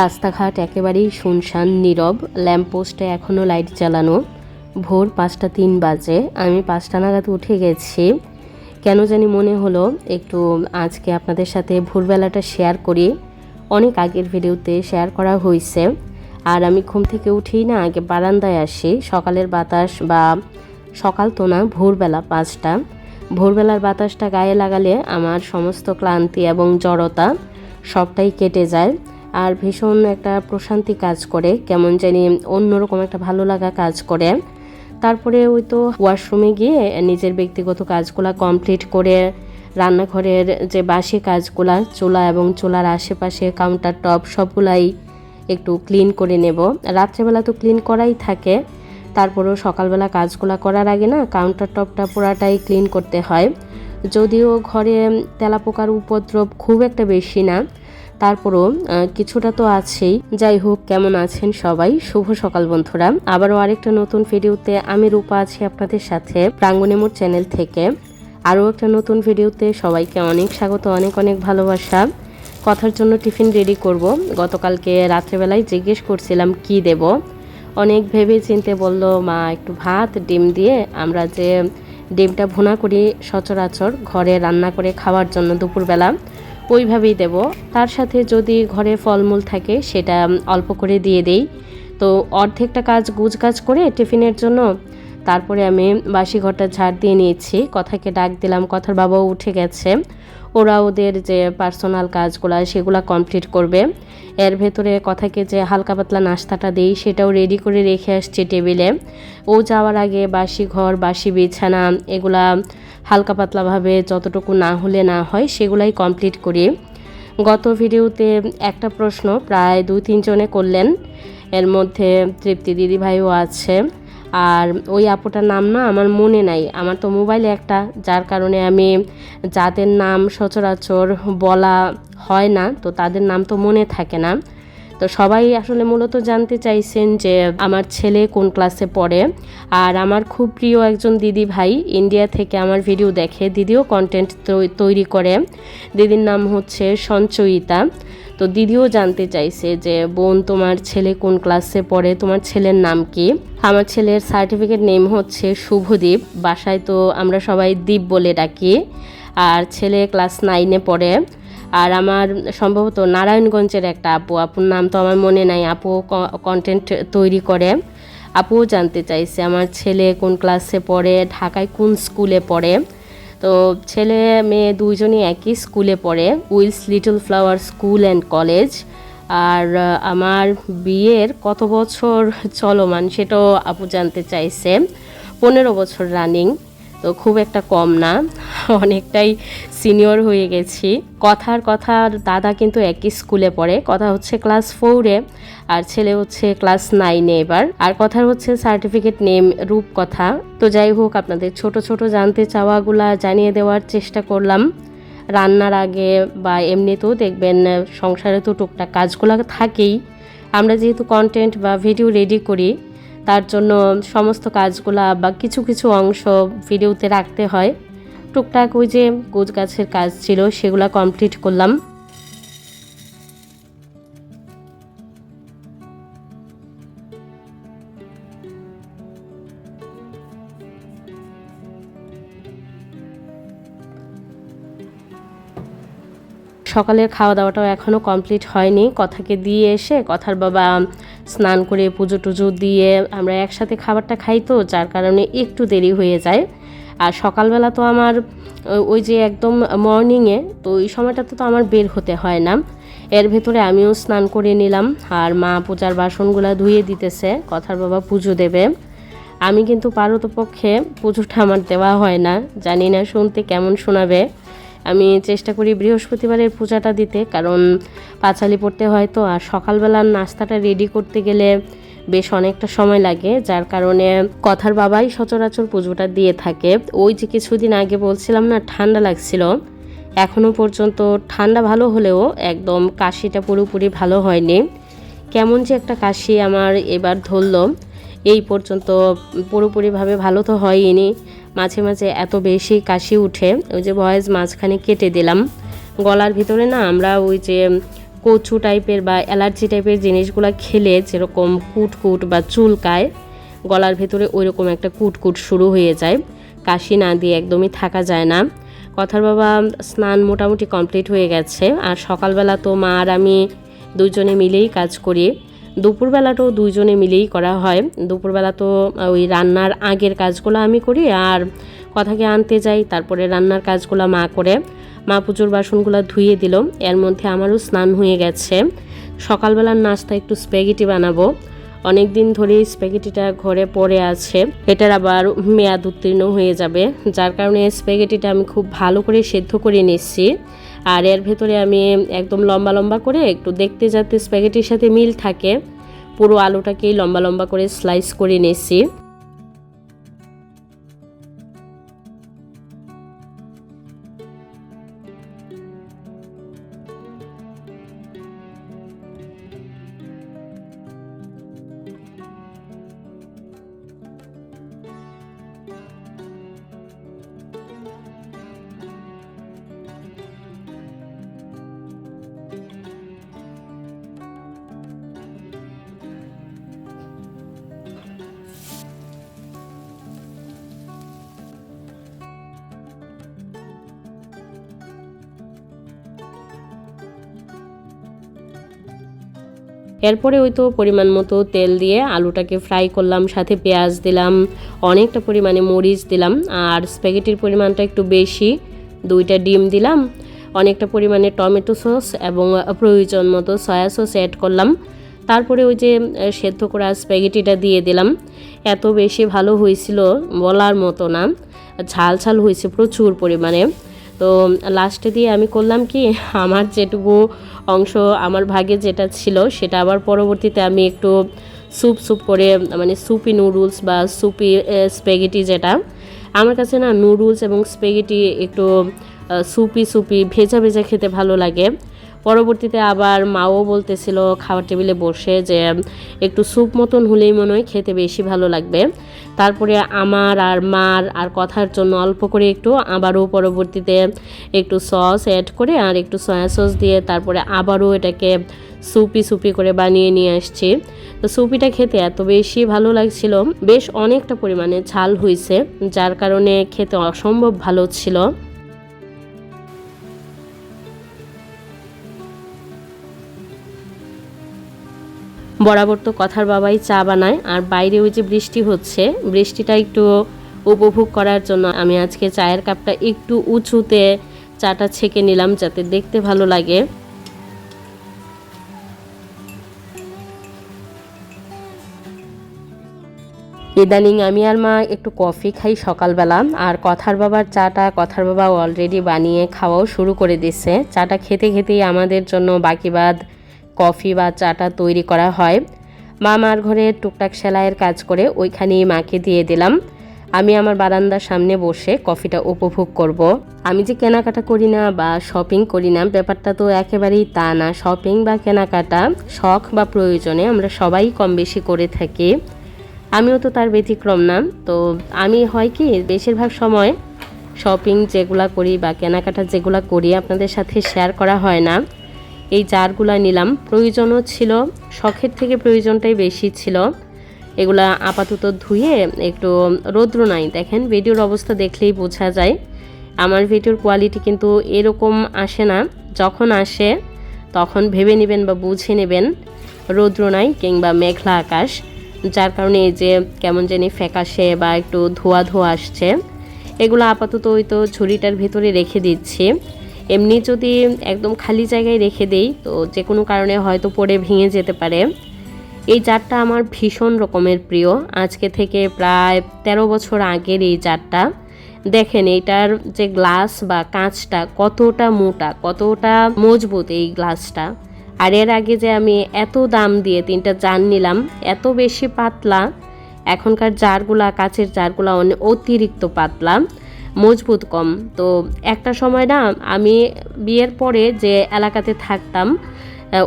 রাস্তাঘাট একেবারেই শুনশান, নীরব, ল্যাম্পপোস্টে এখনও লাইট জ্বালানো। ভোর পাঁচটা তিন বাজে, আমি পাঁচটা নাগাদ উঠে গেছি। কেন জানি মনে হলো, একটু আজকে আপনাদের সাথে ভোরবেলাটা শেয়ার করি। অনেক আগের ভিডিওতে শেয়ার করা হয়েছে আর আমি ঘুম থেকে উঠেই না আগে বারান্দায় আসি। সকালের বাতাস বা সকাল তো না, ভোরবেলা পাঁচটা। ভোরবেলার বাতাসটা গায়ে লাগালে আমার সমস্ত ক্লান্তি এবং জড়তা সবটাই কেটে যায়। আর ভীষণ একটা প্রশান্তি কাজ করে, কেমন জানি অন্যরকম একটা ভালো লাগা কাজ করে। তারপরে ওই তো ওয়াশরুমে গিয়ে নিজের ব্যক্তিগত কাজগুলো কমপ্লিট করে, রান্নাঘরের যে বাসি কাজগুলা, চুলা এবং চুলার আশেপাশে কাউন্টার টপ সবগুলাই একটু ক্লিন করে নেব। রাত্রেবেলা তো ক্লিন করাই থাকে, তারপরেও সকালবেলা কাজগুলো করার আগে না কাউন্টার টপটা পুরাটাই ক্লিন করতে হয়। যদিও ঘরে তেলাপোকার উপদ্রব খুব একটা বেশি না তারপরও কিছুটা তো আছেই। যাই হোক, কেমন আছেন সবাই? শুভ সকাল বন্ধুরা। আবারও আরেকটা নতুন ভিডিওতে আমি রূপা আছি আপনাদের সাথে প্রাঙ্গনেমোর চ্যানেল থেকে। আরও একটা নতুন ভিডিওতে সবাইকে অনেক স্বাগত, অনেক অনেক ভালোবাসা। কথার জন্য টিফিন রেডি করব। গতকালকে রাত্রেবেলায় জিজ্ঞেস করছিলাম, কি দেব? অনেক ভেবে চিনতে বলল, মা, একটু ভাত, ডিম দিয়ে আমরা যে ডিমটা ভুনা করি সচরাচর ঘরে রান্না করে খাওয়ার জন্য দুপুরবেলা ওইভাবেই দেব। তার সাথে যদি ঘরে ফলমূল থাকে, সেটা অল্প করে দিয়ে দেই। তো অর্ধেকটা কাজ গুজ কাজ করে টিফিনের জন্য তারপরে আমি বাসি ঘরটা ঝাড় দিয়ে নিয়েছি। কথাকে ডাক দিলাম, কথার বাবাও উঠে গেছে। ওরা ওদের যে পার্সোনাল কাজগুলো, সেগুলো কমপ্লিট করবে। এর ভেতরে কথাকে যে হালকা পাতলা নাস্তাটা দেই, সেটাও রেডি করে রেখে আসছি টেবিলে। ও যাওয়ার আগে বাসি ঘর, বাসি বিছানা, এগুলা হালকা পাতলাভাবে যতটুকু না হলে না হয় সেগুলাই কমপ্লিট করি। গত ভিডিওতে একটা প্রশ্ন প্রায় দুই তিনজনে করলেন। এর মধ্যে তৃপ্তি দিদিভাইও আছে। আর ওই আপুটার নাম না আমার মনে নাই। আমার তো মোবাইলে একটা, যার কারণে আমি যাদের নাম সচরাচর বলা হয় না, তো তাদের নাম তো মনে থাকে না। তো সবাই আসলে মূলত জানতে চাইছেন যে আমার ছেলে কোন ক্লাসে পড়ে। আর আমার খুব প্রিয় একজন দিদি ভাই ইন্ডিয়া থেকে আমার ভিডিও দেখে। দিদিও কন্টেন্ট তৈরি করে। দিদির নাম হচ্ছে সঞ্চয়িতা। তো দিদিও জানতে চাইছে যে, বোন তোমার ছেলে কোন ক্লাসে পড়ে? তোমার ছেলের নাম কি? আমার ছেলের সার্টিফিকেট নেম হচ্ছে শুভদীপ। বাসায় তো আমরা সবাই দীপ বলে ডাকি। আর ছেলে ক্লাস নাইনে পড়ে। আর আমার সম্ভবত নারায়ণগঞ্জের একটা আপু, আপুর নাম তো আমার মনে নাই, আপু কন্টেন্ট তৈরি করে। আপুও জানতে চাইছে আমার ছেলে কোন ক্লাসে পড়ে, ঢাকায় কোন স্কুলে পড়ে। তো ছেলে মেয়ে দুইজনই একই স্কুলে পড়ে, Wills Little Flower School and College. আর আমার বিয়ের কত বছর চলমান সেটাও আপু জানতে চাইছে। পনেরো বছর রানিং। তো খুব একটা কম না, অনেকটাই সিনিয়র হয়ে গেছি। কথার কথা, দাদা কিন্তু একই স্কুলে পড়ে। কথা হচ্ছে ক্লাস ফোরে আর ছেলে হচ্ছে ক্লাস নাইনে এবার। আর কথা হচ্ছে সার্টিফিকেট নেম রূপকথা। তো যাই হোক, আপনাদের ছোট ছোট জানতে চাওয়াগুলা জানিয়ে দেওয়ার চেষ্টা করলাম। রান্নার আগে বা এমনিতেও দেখবেন, সংসারে তো টুকটাক কাজগুলো থাকেই। আমরা যেহেতু কন্টেন্ট বা ভিডিও রেডি করি তার জন্য সমস্ত কাজগুলা বা কিছু কিছু অংশ ভিডিওতে রাখতে হয়। টুকটাক ওই যে গোছ গাছের কাজ ছিল, সেগুলো কমপ্লিট করলাম। সকালের খাওয়া দাওয়াটাও এখনও কমপ্লিট হয়নি। কথাকে দিয়ে এসে কথার বাবা স্নান করে পুজো টুজো দিয়ে আমরা একসাথে খাবারটা খাই তো, যার কারণে একটু দেরি হয়ে যায়। আর সকালবেলা তো আমার ওই যে একদম মর্নিংয়ে তো ওই সময়টাতে তো আমার বের হতে হয় না। এর ভেতরে আমিও স্নান করে নিলাম, আর মা পূজার বাসনগুলো ধুয়ে দিতেছে, কথার বাবা পুজো দেবে। আমি কিন্তু পারতপক্ষে পুজোটা আমার দেওয়া হয় না, জানি না শুনতে কেমন শোনাবে। আমি চেষ্টা করি বৃহস্পতিবারের পূজাটা দিতে, কারণ পাঁচালি পড়তে হয় তো, আর সকালবেলার নাস্তাটা রেডি করতে গেলে বেশ অনেকটা সময় লাগে, যার কারণে কথার বাবাই সচরাচর পুজোটা দিয়ে থাকে। ওই যে কিছুদিন আগে বলছিলাম না, ঠান্ডা লাগছিল। এখনও পর্যন্ত ঠান্ডা ভালো হলেও একদম কাশিটা পুরোপুরি ভালো হয়নি। কেমন যে একটা কাশি আমার এবার ধরলো, এই পর্যন্ত পুরোপুরিভাবে ভালো তো হয়নি মাঝে মাঝে এত বেশি কাশি উঠে, ওই যে ভয়েস মাঝখানে কেটে দিলাম। গলার ভিতরে না আমরা ওই যে কচু টাইপের বা অ্যালার্জি টাইপের জিনিসগুলো খেলে যেরকম কুটকুট বা চুলকায়, গলার ভেতরে ওই রকম একটা কুটকুট শুরু হয়ে যায়। কাশি না দিয়ে একদমই থাকা যায় না। কথার বাবা, স্নান মোটামুটি কমপ্লিট হয়ে গেছে। আর সকালবেলা তো মা আর আমি দুজনে মিলেই কাজ করি। দুপুরবেলাটাও দুইজনে মিলেই করা হয়। দুপুরবেলা তো ওই রান্নার আগের কাজগুলো আমি করি আর কথাকে আনতে যাই, তারপরে রান্নার কাজগুলো মা করে। মা পুজোর বাসনগুলো ধুয়ে দিল, এর মধ্যে আমারও স্নান হয়ে গেছে। সকালবেলার নাস্তা একটু স্প্যাগেটি বানাবো। অনেক দিন ধরেই স্প্যাগেটিটা ঘরে পড়ে আছে, এটার আবার মেয়াদ উত্তীর্ণ হয়ে যাবে, যার কারণে স্প্যাগেটিটা আমি খুব ভালো করে সেদ্ধ করে নিচ্ছি। আর এর ভেতরে আমি একদম লম্বা লম্বা করে একটু দেখতে যাতে স্প্যাগেটির সাথে মিল থাকে, পুরো আলুটাকেই লম্বা লম্বা করে স্লাইস করে নিচ্ছি এরপরে ওই তো পরিমাণ মতো তেল দিয়ে আলুটাকে ফ্রাই করলাম, সাথে পেঁয়াজ দিলাম, অনেকটা পরিমাণে মরিচ দিলাম, আর স্প্যাগেটির পরিমাণটা একটু বেশি, দুইটা ডিম দিলাম, অনেকটা পরিমাণে টমেটো সস এবং প্রয়োজন মতো সয়া সস অ্যাড করলাম। তারপরে ওই যে সেদ্ধ করা স্প্যাগেটিটা দিয়ে দিলাম। এত বেশি ভালো হয়েছিল বলার মতো না ঝাল ঝাল হয়েছে প্রচুর পরিমাণে। তো লাস্টে দিয়ে আমি করলাম কি, আমার যেটুকু অংশ, আমার ভাগে যেটা ছিল, সেটা আবার পরবর্তীতে আমি একটু স্যুপ স্যুপ করে মানে স্যুপি নুডলস বা স্যুপি স্পেগেটি যেটা, আমার কাছে না নুডলস এবং স্পেগেটি একটু সুপি সুপি ভেজা ভেজা খেতে ভালো লাগে। পরবর্তীতে আবার মাও বলতেছিল খাওয়ার টেবিলে বসে যে, একটু স্যুপ মতন হলেই মনে হয় খেতে বেশি ভালো লাগবে। তারপরে আমার আর মার আর কথার জন্য অল্প করে একটু আবারও পরবর্তীতে একটু সস অ্যাড করে আর একটু সয়া সস দিয়ে তারপরে আবারও এটাকে সুপি সুপি করে বানিয়ে নিয়ে আসছি। তো সুপিটা খেতে এত বেশি ভালো লাগছিল। বেশ অনেকটা পরিমাণে ঝাল হয়েছে যার কারণে খেতে অসম্ভব ভালো ছিল। বরাবর তো কথার বাবাই চা বানায়, আর বাইরে ওই যে বৃষ্টি হচ্ছে, বৃষ্টিটা একটু উপভোগ করার জন্য আমি আজকে চায়ের কাপটা একটু উঁচুতে চাটা ছেঁকে নিলাম যাতে দেখতে ভালো লাগে। ইদানিং আমি আর মা একটু কফি খাই সকালবেলা, আর কথার বাবার চাটা কথার বাবা অলরেডি বানিয়ে খাওয়াও শুরু করে দিছে। চাটা খেতে খেতেই আমাদের জন্য বাকিবাদ কফি বা চাটা তৈরি করা হয়। মা মার ঘরে টুকটাক সেলাইয়ের কাজ করে ওইখানেই মাকে দিয়ে দিলাম। আমি আমার বারান্দার সামনে বসে কফিটা উপভোগ করব। আমি যে কেনাকাটা করি না বা শপিং করি না, ব্যাপারটা তো একেবারেই তা না। শপিং বা কেনাকাটা শখ বা প্রয়োজনে আমরা সবাই কম বেশি করে থাকি। আমিও তো তার ব্যতিক্রম না। তো আমি হয় কি, বেশিরভাগ সময় শপিং যেগুলা করি বা কেনাকাটা যেগুলা করি আপনাদের সাথে শেয়ার করা হয় না। এই জারগুলা নিলাম। প্রয়োজনও ছিল, শখের থেকে প্রয়োজনটাই বেশি ছিল। এগুলা আপাতত ধুয়ে একটু রৌদ্র নাই, দেখেন। ভিডিওর অবস্থা দেখলেই বোঝা যায়। আমার ভিডিওর কোয়ালিটি কিন্তু এরকম আসে না। যখন আসে, তখন ভেবে নেবেন বা বুঝে নেবেন, রৌদ্র নাই কিংবা মেঘলা আকাশ, যার কারণে এই যে কেমন জানি ফ্যাকাশে বা একটু ধোয়া ধোয়া আসছে। এগুলো আপাতত ওই তো ঝুড়িটার ভেতরে রেখে দিচ্ছি। এমনি যদি একদম খালি জায়গায় রেখে দেই, তো যে কোনো কারণে হয়তো পড়ে ভেঙে যেতে পারে। এই জারটা আমার ভীষণ রকমের প্রিয়। আজকে থেকে প্রায় ১৩ বছর আগের এই জারটা। দেখেন, এইটার যে গ্লাস বা কাঁচটা কতটা মোটা, কতটা মজবুত এই গ্লাসটা। আর এর আগে যে আমি এত দাম দিয়ে তিনটা জার নিলাম, এত বেশি পাতলা। এখনকার জারগুলা, কাচের জারগুলা অনেক অতিরিক্ত পাতলা। মজবুত কম। তো একটা সময় না, আমি বিয়ের পরে যে এলাকাতে থাকতাম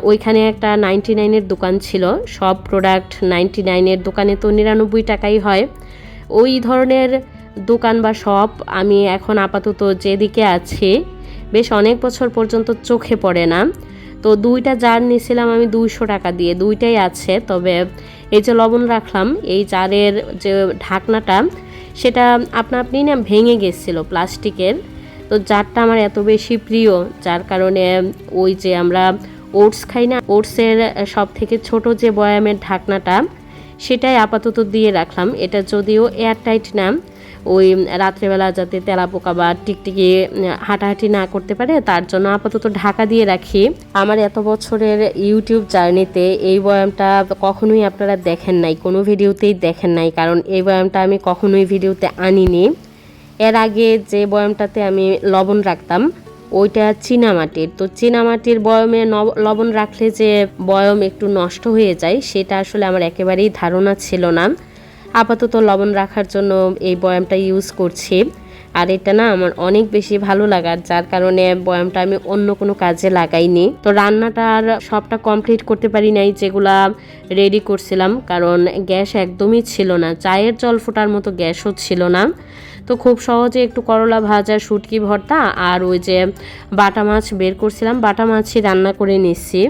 ওইখানে একটা নাইনটি নাইনের দোকান ছিল। সব প্রোডাক্ট নাইনটি নাইনের দোকানে তো নিরানব্বই টাকাই হয়। ওই ধরনের দোকান বা শপ আমি এখন আপাতত যেদিকে আছি, বেশ অনেক বছর পর্যন্ত চোখে পড়ে না। তো দুইটা জার নিয়েছিলাম আমি দুইশো টাকা দিয়ে, দুইটাই আছে। তবে এই যে লবণ রাখলাম, এই জারের যে ঢাকনাটা সেটা আপনা আপনি না ভেঙে গেছিল প্লাস্টিকের। তো জারটা আমার এত বেশি প্রিয়, যার কারণে ওই যে আমরা ওটস খাই না, ওটসের সব থেকে ছোট যে বয়ামের ঢাকনাটা, সেটাই আপাতত দিয়ে রাখলাম। এটা যদিও এয়ারটাইট না ওই রাত্রেবেলা যাতে তেলাপোকা বা টিকটিকি হাঁটাহাঁটি না করতে পারে, তার জন্য আপাতত ঢাকা দিয়ে রাখি। আমার এত বছরের ইউটিউব জার্নিতে এই বয়ামটা কখনোই আপনারা দেখেন নাই, কোনো ভিডিওতেই দেখেন নাই, কারণ এই বয়ামটা আমি কখনোই ভিডিওতে আনিনি। এর আগে যে বয়ামটাতে আমি লবণ রাখতাম, ওইটা চীনামাটির তো চীনামাটির বয়মে লবণ রাখলে যে বয়ম একটু নষ্ট হয়ে যায়, সেটা আসলে আমার একেবারেই ধারণা ছিল না। আপাতত লবণ রাখার জন্য এই বয়ামটা ইউজ করছি। আর এটা না আমার অনেক বেশি ভালো লাগার যার কারণে বয়ামটা আমি অন্য কোনো কাজে লাগাইনি। তো রান্নাটা আর সবটা কমপ্লিট করতে পারি নাই, যেগুলা রেডি করছিলাম, কারণ গ্যাস একদমই ছিল না। চায়ের জল ফোটার মতো গ্যাসও ছিল না। তো খুব সহজে একটু করলা ভাজা, শুটকি ভর্তা আর ওই যে বাটা মাছ বের করছিলাম, বাটা মাছই রান্না করে নিচ্ছি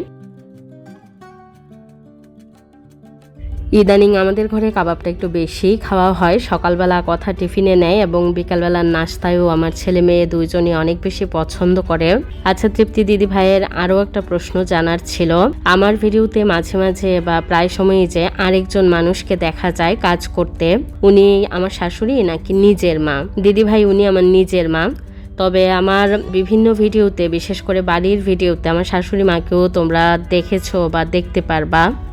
ইদানিং আমাদের ঘরে কাবাবটা একটু বেশি খাওয়া হয়। সকালবেলা কথা টিফিনে নেয় এবং বিকালবেলার নাস্তায়ও আমার ছেলে মেয়ে দুইজনই অনেক বেশি পছন্দ করে। আচ্ছা তৃপ্তি দিদি ভাইয়ের আরও একটা প্রশ্ন জানার ছিল। আমার ভিডিওতে মাঝে মাঝে বা প্রায় সময়ই যে আরেকজন মানুষকে দেখা যায় কাজ করতে, উনি আমার শাশুড়ি নাকি নিজের মা? দিদি ভাই, উনি আমার নিজের মা। তবে আমার বিভিন্ন ভিডিওতে, বিশেষ করে বাড়ির ভিডিওতে, আমার শাশুড়ি মাকেও তোমরা দেখেছ বা দেখতে পারবা।